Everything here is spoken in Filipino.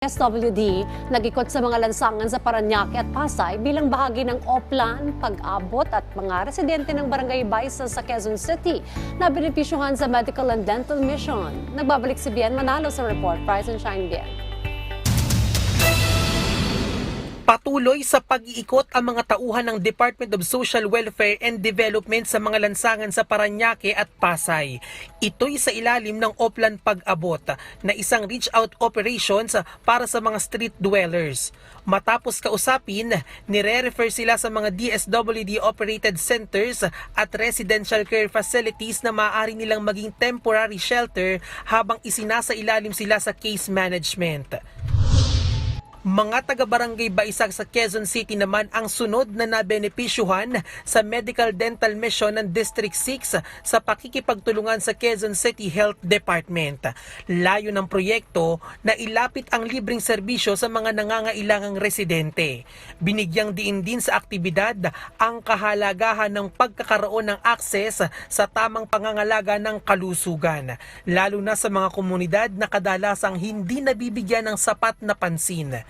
SWD nagikot sa mga lansangan sa Paranaque at Pasay bilang bahagi ng OPLAN, pag-abot at mga residente ng Barangay Baisa sa Quezon City na benepisyuhan sa medical and dental mission. Nagbabalik si Bien Manalo sa report. Price and Shine Bien. Patuloy sa pag-iikot ang mga tauhan ng Department of Social Welfare and Development sa mga lansangan sa Paranaque at Pasay. Ito'y sa ilalim ng Oplan Pag-abot na isang reach-out operations para sa mga street dwellers. Matapos kausapin, nire-refer sila sa mga DSWD-operated centers at residential care facilities na maaari nilang maging temporary shelter habang isinasa ilalim sila sa case management. Mga taga-barangay Baisag sa Quezon City naman ang sunod na nabenepisyuhan sa Medical Dental Mission ng District 6 sa pakikipagtulungan sa Quezon City Health Department. Layo ng proyekto na ilapit ang libreng serbisyo sa mga nangangailangang residente. Binigyang diin din sa aktibidad ang kahalagahan ng pagkakaroon ng akses sa tamang pangangalaga ng kalusugan, lalo na sa mga komunidad na kadalasang hindi nabibigyan ng sapat na pansin.